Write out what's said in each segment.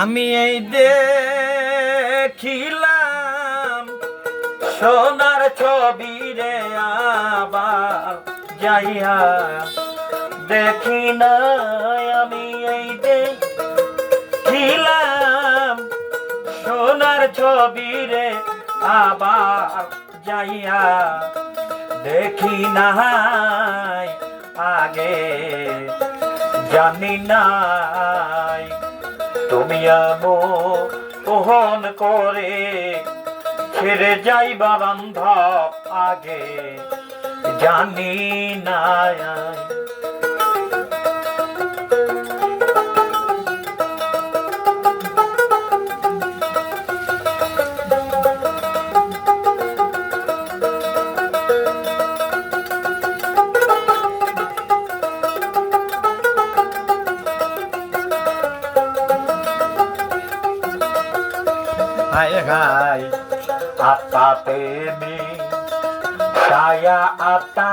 আমি এই দেখিলাম সোনার ছবি রে যাইয়া দেখি না আমি এই দেখিলাম সোনার ছবি রে আবার যাইয়া দেখি নাই আগে জানি নাই তুমি আবো ওহন করে। ছেড়ে যাইবা বান্ধব আগে জানি নাই হায় হায় আত্মাতে মি ছায়া আত্মা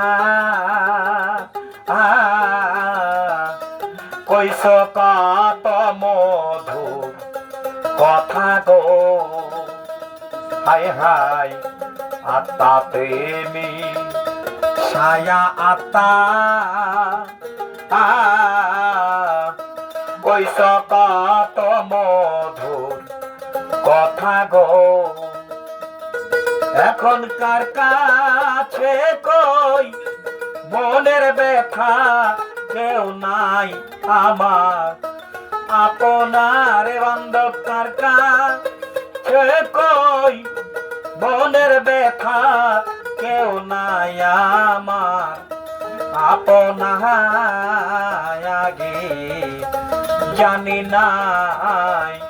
কৈশ কাত মধু কথা গো। হায় হায় আত্মাতে মি ছায়া আত্মা কৈশ কাত মধুর কথা গো। এখনকার কাছে কই? মনের ব্যথা কেউ নাই আমার। আপনার বান্ধব কার কাছে কই? মনের ব্যথা কেউ নাই আমার। আপনার আগে জানি নাই।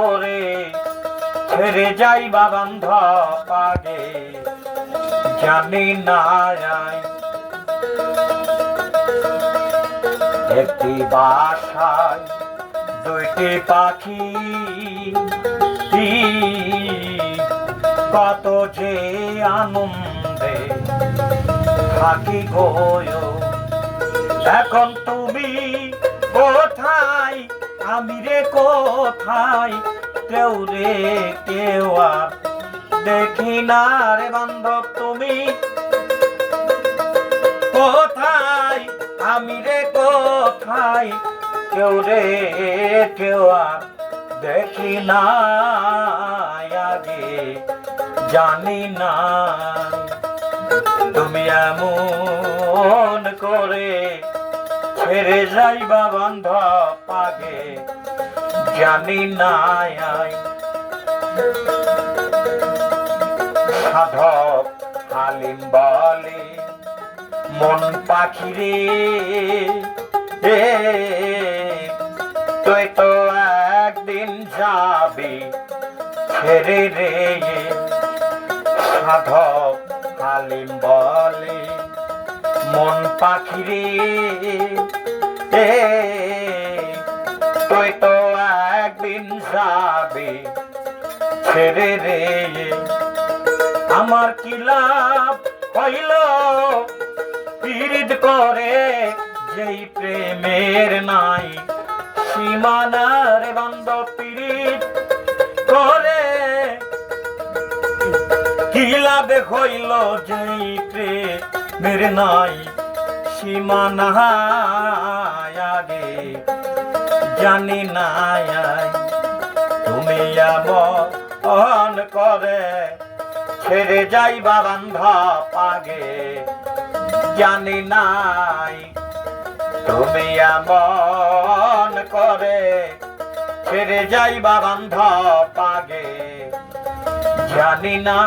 করে। ছেড়ে যাইবা বান্ধ পাগে, জানি না একটি বাসায় দুইটি পাখি। কত যে আনন্দে থাকি গয় এখন তুমি কোথায়? আমি রে কোথায়? কেউ রে, কেউ আর দেখি না রে বান্ধব তুমি। কোথায়? আমি রে কোথায়? কেউ রে, কেউ আর দেখি না আগে। জানি না তুমি এমন করে ছেড়ে যাইবা বন্ধ পাগে জানি না সাধক হালিম বলে মন পাখি রে এ, তুই তো একদিন যাবি ছেড়ে রে। সাধক হালিম বলে মন পাখি রে এ, তুই তো একদিন যাবি ছেড়ে রে। আমার কি লাভ হইল? পীড়িত করে যেই প্রেমের নাই সীমানার বান্ধব পীড়িত করে। কি লাভে হইল যেই প্রেমের নাই? সীমানা আগে জানি না তুমি এমন করে ছেড়ে যাইবা বান্ধা পাগে, জানি নাই। তুমি এমন করে ছেড়ে যাইবা বান্ধা পাগে, জানি না।